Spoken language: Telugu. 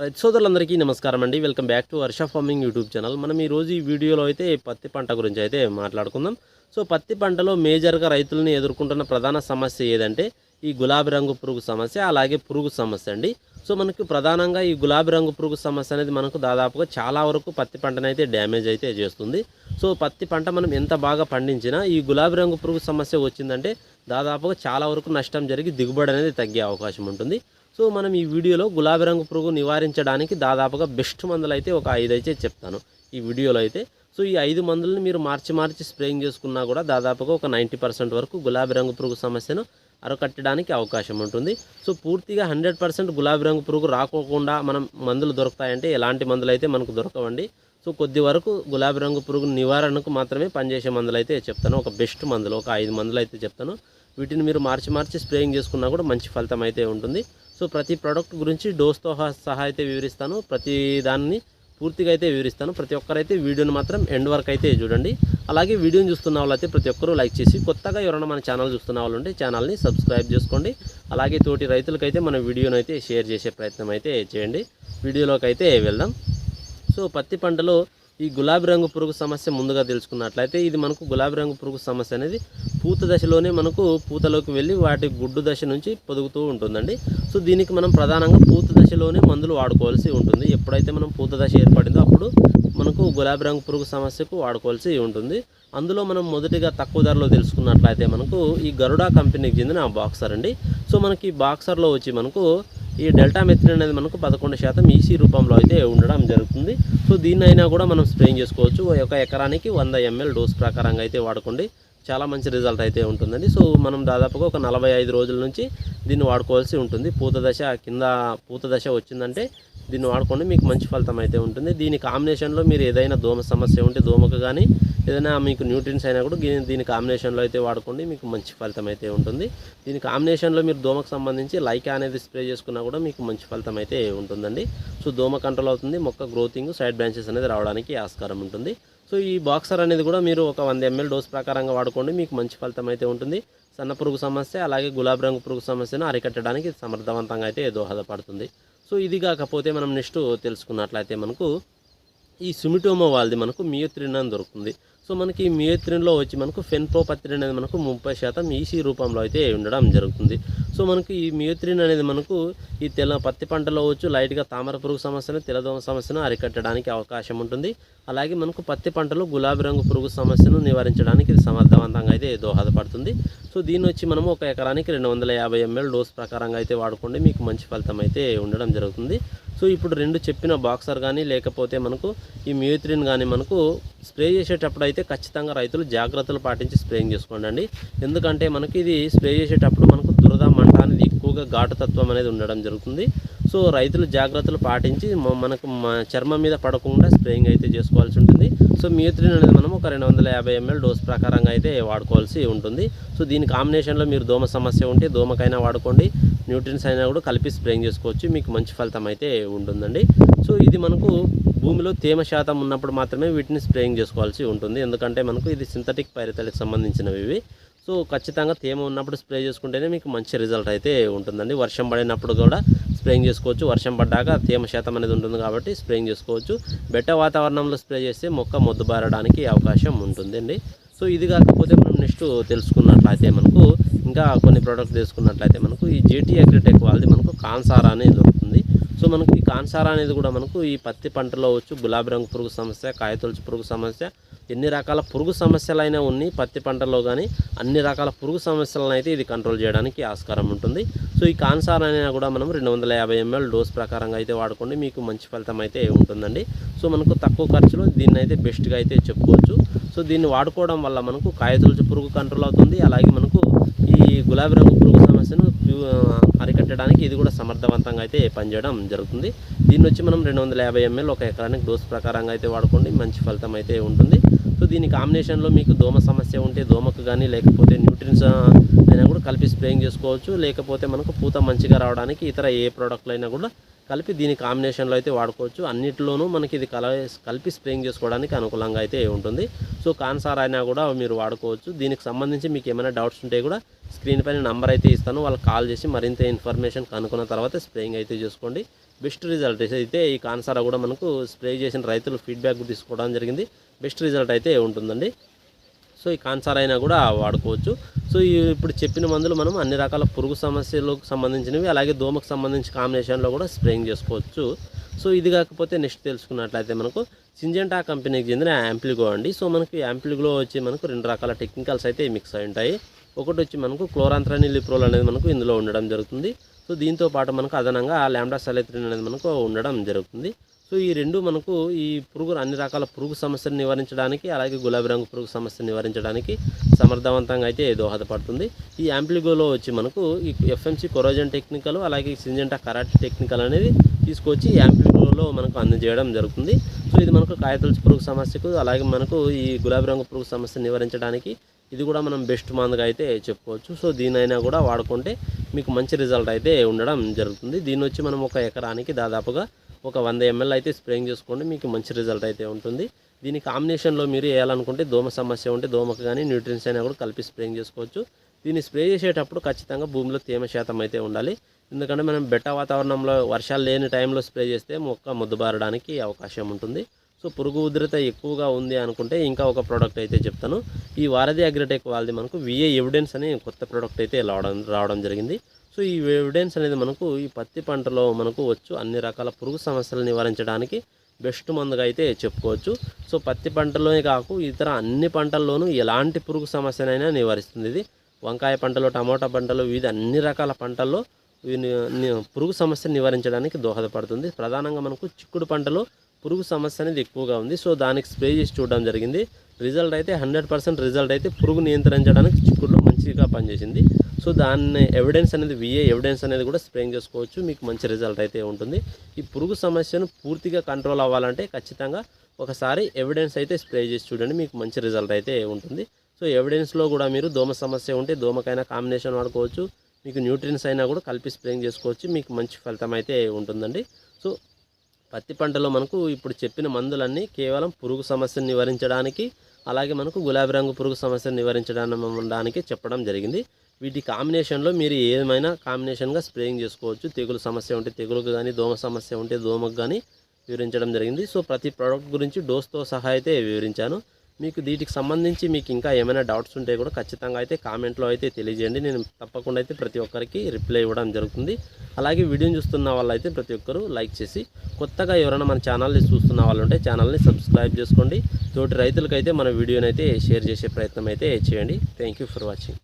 రైతు సోదరులందరికీ నమస్కారం అండి. Welcome back to Varsha farming YouTube channel మనం ఈరోజు ఈ వీడియోలో అయితే పత్తి పంట గురించి అయితే మాట్లాడుకుందాం. సో పత్తి పంటలో మేజర్గా రైతులని ఎదుర్కొంటున్న ప్రధాన సమస్య ఏదంటే ఈ గులాబీ రంగు పురుగు సమస్య అలాగే పురుగు సమస్య అండి. సో మనకు ప్రధానంగా ఈ గులాబీ రంగు పురుగు సమస్య అనేది మనకు దాదాపుగా చాలా వరకు పత్తి పంటనైతే డ్యామేజ్ అయితే చేస్తుంది. సో పత్తి పంట మనం ఎంత బాగా పండించినా ఈ గులాబీ రంగు పురుగు సమస్య వచ్చిందంటే దాదాపుగా చాలా వరకు నష్టం జరిగి దిగుబడి అనేది తగ్గే అవకాశం ఉంటుంది. సో మనం ఈ వీడియోలో గులాబీ రంగు పురుగు నివారించడానికి దాదాపుగా బెస్ట్ మందులు అయితే ఒక ఐదు అయితే చెప్తాను ఈ వీడియోలో అయితే. సో ఈ ఐదు మందులను మీరు మార్చి మార్చి స్ప్రేయింగ్ చేసుకున్నా కూడా దాదాపుగా ఒక నైంటీ పర్సెంట్ వరకు గులాబీ రంగు పురుగు సమస్యను అరకట్టడానికి అవకాశం ఉంటుంది. సో పూర్తిగా హండ్రెడ్ పర్సెంట్ గులాబీ రంగు పురుగు రాకోకుండా మనం మందులు దొరుకుతాయంటే ఎలాంటి మందులు అయితే మనకు దొరకవండి. సో కొద్ది వరకు గులాబీ రంగు పురుగు నివారణకు మాత్రమే పనిచేసే మందులు అయితే చెప్తాను. ఒక బెస్ట్ మందులు ఒక ఐదు మందులు అయితే చెప్తాను. వీటిని మీరు మార్చి మార్చి స్ప్రేయింగ్ చేసుకున్నా కూడా మంచి ఫలితం అయితే ఉంటుంది. సో ప్రతి ప్రోడక్ట్ గురించి డోస్తో సహా అయితే వివరిస్తాను. ప్రతి దాన్ని పూర్తిగా అయితే వివరిస్తాను. ప్రతి ఒక్కరైతే వీడియోని మాత్రం ఎండ్ వరకు అయితే చూడండి. అలాగే వీడియోని చూస్తున్న వాళ్ళైతే ప్రతి ఒక్కరూ లైక్ చేసి కొత్తగా ఎవరైనా మన ఛానల్ చూస్తున్న వాళ్ళు ఉంటే ఛానల్ని సబ్స్క్రైబ్ చేసుకోండి. అలాగే తోటి రైతులకైతే మన వీడియోని అయితే షేర్ చేసే ప్రయత్నం అయితే చేయండి. వీడియోలోకి అయితే వెళ్దాం. సో పత్తి పంటలో ఈ గులాబీ రంగు పురుగు సమస్య ముందుగా తెలుసుకున్నట్లయితే ఇది మనకు గులాబీ రంగు పురుగు సమస్య అనేది పూత దశలోనే మనకు పూతలోకి వెళ్ళి వాటి గుడ్డు దశ నుంచి పొదుగుతూ ఉంటుందండి. సో దీనికి మనం ప్రధానంగా పూత దశలోనే మందులు వాడుకోవాల్సి ఉంటుంది. ఎప్పుడైతే మనం పూత దశ ఏర్పడిందో అప్పుడు మనకు గులాబీ రంగు పురుగు సమస్యకు వాడుకోవాల్సి ఉంటుంది. అందులో మనం మొదటిగా తక్కువ ధరలో తెలుసుకున్నట్లయితే మనకు ఈ గరుడా కంపెనీకి చెందిన బాక్సర్ అండి. సో మనకి బాక్సర్లో వచ్చి మనకు ఈ డెల్టా మెథిన్ అనేది మనకు పదకొండు శాతం ఈసీ రూపంలో అయితే ఉండడం జరుగుతుంది. సో దీన్ని అయినా కూడా మనం స్ప్రేయింగ్ చేసుకోవచ్చు. ఒక ఎకరానికి వంద ఎంఎల్ డోస్ ప్రకారంగా అయితే వాడుకోండి. చాలా మంచి రిజల్ట్ అయితే ఉంటుందండి. సో మనం దాదాపుగా ఒక నలభై ఐదు రోజుల నుంచి దీన్ని వాడుకోవాల్సి ఉంటుంది. పూత దశ కింద పూత దశ వచ్చిందంటే దీన్ని వాడుకోండి. మీకు మంచి ఫలితం అయితే ఉంటుంది. దీని కాంబినేషన్లో మీరు ఏదైనా దోమ సమస్య ఉంటే దోమకు కానీ ఏదైనా మీకు న్యూట్రిన్స్ అయినా కూడా దీని దీని కాంబినేషన్లో అయితే వాడుకోండి మీకు మంచి ఫలితం అయితే ఉంటుంది. దీని కాంబినేషన్లో మీరు దోమకు సంబంధించి లైకా అనేది స్ప్రే చేసుకున్నా కూడా మీకు మంచి ఫలితం అయితే ఉంటుందండి. సో దోమ కంట్రోల్ అవుతుంది మొక్క గ్రోతింగ్ సైడ్ బ్రాంచెస్ అనేది రావడానికి ఆస్కారం ఉంటుంది. సో ఈ బాక్సర్ అనేది కూడా మీరు ఒక వంద ఎంఎల్ డోస్ ప్రకారంగా వాడుకోండి మీకు మంచి ఫలితం అయితే ఉంటుంది. సన్న పురుగు సమస్య అలాగే గులాబీ రంగు పురుగు సమస్యను అరికట్టడానికి సమర్థవంతంగా అయితే దోహదపడుతుంది. సో ఇది కాకపోతే మనం నెక్స్ట్ తెలుసుకున్నట్లయితే మనకు ఈ సుమిటోమో వాళ్ళది మనకు మియోత్రిన్ అని దొరుకుతుంది. సో మనకి ఈ మియోత్రిన్లో వచ్చి మనకు ఫెన్ప్రోపత్రిన్ అనేది మనకు ముప్పై శాతం ఈసీ రూపంలో అయితే ఉండడం జరుగుతుంది. సో మనకు ఈ మియోత్రిన్ అనేది మనకు ఈ తెల్ల పత్తి పంటలో వచ్చు లైట్గా తామర పురుగు సమస్యను తెల్లదోమ సమస్యను అరికట్టడానికి అవకాశం ఉంటుంది. అలాగే మనకు పత్తి పంటలో గులాబీ రంగు పురుగు సమస్యను నివారించడానికి ఇది సమర్థవంతంగా అయితే దోహదపడుతుంది. సో దీని వచ్చి మనము ఒక ఎకరానికి రెండు వందల యాభై ఎంఎల్ డోస్ ప్రకారంగా అయితే వాడుకోండి మీకు మంచి ఫలితం అయితే ఉండడం జరుగుతుంది. సో ఇప్పుడు రెండు చెప్పిన బాక్సర్ కానీ లేకపోతే మనకు ఈ మ్యూత్రిన్ కానీ మనకు స్ప్రే చేసేటప్పుడు అయితే ఖచ్చితంగా రైతులు జాగ్రత్తలు పాటించి స్ప్రేయింగ్ చేసుకోండి ఎందుకంటే మనకి ఇది స్ప్రే చేసేటప్పుడు మనకు దురద మంట అనేది ఎక్కువగా ఘాటుతత్వం అనేది ఉండడం జరుగుతుంది. సో రైతులు జాగ్రత్తలు పాటించి మనకు చర్మం మీద పడకుండా స్ప్రేయింగ్ అయితే చేసుకోవాల్సి ఉంటుంది. సో మియోత్రిన్ అనేది మనం ఒక రెండు వందల యాభై ఎంఎల్ డోస్ ప్రకారంగా అయితే వాడుకోవాల్సి ఉంటుంది. సో దీని కాంబినేషన్లో మీరు దోమ సమస్య ఉంటే దోమకైనా వాడుకోండి. న్యూట్రిన్స్ అయినా కూడా కలిపి స్ప్రేయింగ్ చేసుకోవచ్చు. మీకు మంచి ఫలితం అయితే ఉంటుందండి. సో ఇది మనకు భూమిలో తేమ శాతం ఉన్నప్పుడు మాత్రమే వీటిని స్ప్రేయింగ్ చేసుకోవాల్సి ఉంటుంది. ఎందుకంటే మనకు ఇది సింథటిక్ పైరతలకు సంబంధించినవి ఇవి. సో ఖచ్చితంగా తేమ ఉన్నప్పుడు స్ప్రే చేసుకుంటేనే మీకు మంచి రిజల్ట్ అయితే ఉంటుందండి. వర్షం పడినప్పుడు కూడా స్ప్రేయింగ్ చేసుకోవచ్చు. వర్షం పడ్డాక తేమ శాతం అనేది ఉంటుంది కాబట్టి స్ప్రేయింగ్ చేసుకోవచ్చు. బెట్ట వాతావరణంలో స్ప్రే చేస్తే మొక్క మొద్దుబారడానికి అవకాశం ఉంటుందండి. సో ఇది కాకపోతే మనం నెక్స్ట్ తెలుసుకున్నట్లయితే మనకు ఇంకా కొన్ని ప్రోడక్ట్స్ తీసుకున్నట్లయితే మనకు ఈ జేటీ అగ్రిటెక్ వాళ్ళది మనకు కాన్సారా అనేది దొరుకుతుంది. సో మనకు ఈ కాన్సారా అనేది కూడా మనకు ఈ పత్తి పంటలో వచ్చు గులాబీ రంగు పురుగు సమస్య కాయతొలుచు పురుగు సమస్య ఎన్ని రకాల పురుగు సమస్యలైనా ఉన్నాయి పత్తి పంటలో కానీ అన్ని రకాల పురుగు సమస్యలను అయితే ఇది కంట్రోల్ చేయడానికి ఆస్కారం ఉంటుంది. సో ఈ కాన్సార్ అయినా కూడా మనం రెండు వందల యాభై ఎంఎల్ డోస్ ప్రకారంగా అయితే వాడుకోండి. మీకు మంచి ఫలితం అయితే ఉంటుందండి. సో మనకు తక్కువ ఖర్చులో దీన్ని అయితే బెస్ట్గా అయితే చెప్పుకోవచ్చు. సో దీన్ని వాడుకోవడం వల్ల మనకు కాయతొలుచు పురుగు కంట్రోల్ అవుతుంది. అలాగే మనకు గులాబీ రంగు పురుగు సమస్యను అరికట్టడానికి ఇది కూడా సమర్థవంతంగా అయితే పనిచేయడం జరుగుతుంది. దీన్ని వచ్చి మనం రెండు వందల యాభై ఎంఎల్ ఒక ఎకరానికి డోస్ ప్రకారంగా అయితే వాడుకోండి. మంచి ఫలితం అయితే ఉంటుంది. సో దీని కాంబినేషన్లో మీకు దోమ సమస్య ఉంటే దోమకు కానీ లేకపోతే న్యూట్రిన్స్ అయినా కూడా కలిపి స్ప్రేయింగ్ చేసుకోవచ్చు. లేకపోతే మనకు పూత మంచిగా రావడానికి ఇతర ఏ ప్రోడక్ట్లు అయినా కూడా కలిపి దీని కాంబినేషన్లో అయితే వాడుకోవచ్చు. అన్నిటిలోనూ మనకి ఇది కల కలిపి స్ప్రేయింగ్ చేసుకోవడానికి అనుకూలంగా అయితే ఉంటుంది. సో కాన్సార్ అయినా కూడా మీరు వాడుకోవచ్చు. దీనికి సంబంధించి మీకు ఏమైనా డౌట్స్ ఉంటే కూడా స్క్రీన్ పైన నంబర్ అయితే ఇస్తాను. వాళ్ళకి కాల్ చేసి మరింత ఇన్ఫర్మేషన్ కనుక్కున్న తర్వాత స్ప్రేయింగ్ అయితే చేసుకోండి. బెస్ట్ రిజల్ట్ అయితే ఈ కాన్సారా కూడా మనకు స్ప్రే చేసిన రైతులు ఫీడ్బ్యాక్ తీసుకోవడం జరిగింది. బెస్ట్ రిజల్ట్ అయితే ఉంటుందండి. సో ఈ కాన్సార్ అయినా కూడా వాడుకోవచ్చు. సో ఈ ఇప్పుడు చెప్పిన మందులు మనం అన్ని రకాల పురుగు సమస్యలకు సంబంధించినవి అలాగే దోమకు సంబంధించి కాంబినేషన్లో కూడా స్ప్రేయింగ్ చేసుకోవచ్చు. సో ఇది కాకపోతే నెక్స్ట్ తెలుసుకున్నట్లయితే మనకు సింజెంటా కంపెనీకి చెందిన యాంప్లిగో అండి. సో మనకి యాంప్లిగ్లో వచ్చి మనకు రెండు రకాల టెక్నికల్స్ అయితే మిక్స్ అయి ఉంటాయి. ఒకటి వచ్చి మనకు క్లోరాంత్రాని లిప్రోల్ అనేది మనకు ఇందులో ఉండడం జరుగుతుంది. సో దీంతో పాటు మనకు అదనంగా ల్యాండా సెలెత్రిన్ అనేది మనకు ఉండడం జరుగుతుంది. సో ఈ రెండు మనకు ఈ పురుగు అన్ని రకాల పురుగు సమస్యను నివారించడానికి అలాగే గులాబీ రంగు పురుగు సమస్యను నివారించడానికి సమర్థవంతంగా అయితే దోహదపడుతుంది. ఈ యాంప్లిగోలో వచ్చి మనకు ఈ ఎఫ్ఎంసి కొరోజన్ టెక్నికల్ అలాగే సింజెంటా కరాటే టెక్నికల్ అనేది తీసుకొచ్చి ఈ యాంప్లిగోలో మనకు అందజేయడం జరుగుతుంది. సో ఇది మనకు కాయతొలచి పురుగు సమస్యకు అలాగే మనకు ఈ గులాబీ రంగు పురుగు సమస్యను నివారించడానికి ఇది కూడా మనం బెస్ట్ మందుగా అయితే చెప్పుకోవచ్చు. సో దీనైనా కూడా వాడుకుంటే మీకు మంచి రిజల్ట్ అయితే ఉండడం జరుగుతుంది. దీని వచ్చి మనం ఒక ఎకరానికి దాదాపుగా ఒక వంద ఎంఎల్ అయితే స్ప్రేయింగ్ చేసుకోండి మీకు మంచి రిజల్ట్ అయితే ఉంటుంది. దీని కాంబినేషన్లో మీరు వేయాలనుకుంటే దోమ సమస్య ఉంటే దోమకు కానీ న్యూట్రియన్స్ అయినా కూడా కలిపి స్ప్రేయింగ్ చేసుకోవచ్చు. దీన్ని స్ప్రే చేసేటప్పుడు ఖచ్చితంగా భూమిలో తేమ శాతం అయితే ఉండాలి. ఎందుకంటే మనం బెట్ట వాతావరణంలో వర్షాలు లేని టైంలో స్ప్రే చేస్తే మొక్క ముద్దుబారడానికి అవకాశం ఉంటుంది. సో పురుగు ఉధృత ఎక్కువగా ఉంది అనుకుంటే ఇంకా ఒక ప్రోడక్ట్ అయితే చెప్తాను. ఈ వారధి అగ్రిటెక్ వాళ్ళది మనకు విఏ ఎవిడెన్స్ అనే కొత్త ప్రోడక్ట్ అయితే రావడం రావడం జరిగింది. సో ఈ ఎవిడెన్స్ అనేది మనకు ఈ పత్తి పంటలో మనకు వచ్చు. అన్ని రకాల పురుగు సమస్యలు నివారించడానికి బెస్ట్ మందుగా అయితే చెప్పుకోవచ్చు. సో పత్తి పంటలోనే కాకు ఇతర అన్ని పంటల్లోనూ ఎలాంటి పురుగు సమస్యనైనా నివారిస్తుంది. ఇది వంకాయ పంటలు టమోటా పంటలు వివిధ అన్ని రకాల పంటల్లో పురుగు సమస్యను నివారించడానికి దోహదపడుతుంది. ప్రధానంగా మనకు చిక్కుడు పంటలో పురుగు సమస్య అనేది ఎక్కువగా ఉంది. సో దానికి స్ప్రే చేసి చూడడం జరిగింది. రిజల్ట్ అయితే హండ్రెడ్ పర్సెంట్ రిజల్ట్ అయితే పురుగు నియంత్రించడానికి చిక్కుడు మంచిగా పనిచేసింది. సో దాన్ని ఎవిడెన్స్ అనేది విఏ ఎవిడెన్స్ అనేది కూడా స్ప్రేయింగ్ చేసుకోవచ్చు. మీకు మంచి రిజల్ట్ అయితే ఉంటుంది. ఈ పురుగు సమస్యను పూర్తిగా కంట్రోల్ అవ్వాలంటే ఖచ్చితంగా ఒకసారి ఎవిడెన్స్ అయితే స్ప్రే చేసి చూడండి. మీకు మంచి రిజల్ట్ అయితే ఉంటుంది. సో ఎవిడెన్స్లో కూడా మీరు దోమ సమస్య ఉంటే దోమకైనా కాంబినేషన్ వాడుకోవచ్చు. మీకు న్యూట్రియన్స్ అయినా కూడా కలిపి స్ప్రేయింగ్ చేసుకోవచ్చు. మీకు మంచి ఫలితం అయితే ఉంటుందండి. సో పత్తి పంటలో మనకు ఇప్పుడు చెప్పిన మందులన్నీ కేవలం పురుగు సమస్యను నివారించడానికి అలాగే మనకు గులాబీ రంగు పురుగు సమస్యను నివారించడానికి చెప్పడం జరిగింది. వీటి కాంబినేషన్లో మీరు ఏమైనా కాంబినేషన్గా స్ప్రేయింగ్ చేసుకోవచ్చు. తెగులు సమస్య ఉంటే తెగులుకు కానీ దోమ సమస్య ఉంటే దోమకు కానీ వివరించడం జరిగింది. సో ప్రతి ప్రోడక్ట్ గురించి డోస్తో సహా అయితే వివరించాను. మీకు వీటికి సంబంధించి మీకు ఇంకా ఏమైనా డౌట్స్ ఉంటే కూడా ఖచ్చితంగా అయితే కామెంట్లో అయితే తెలియజేయండి. నేను తప్పకుండా అయితే ప్రతి ఒక్కరికి రిప్లై ఇవ్వడం జరుగుతుంది. అలాగే వీడియోని చూస్తున్న వాళ్ళైతే ప్రతి ఒక్కరు లైక్ చేసి కొత్తగా ఎవరైనా మన ఛానల్ని చూస్తున్న వాళ్ళు ఉంటే ఛానల్ని సబ్స్క్రైబ్ చేసుకోండి. తోటి రైతులకైతే మన వీడియోని అయితే షేర్ చేసే ప్రయత్నం అయితే చేయండి. Thank you for watching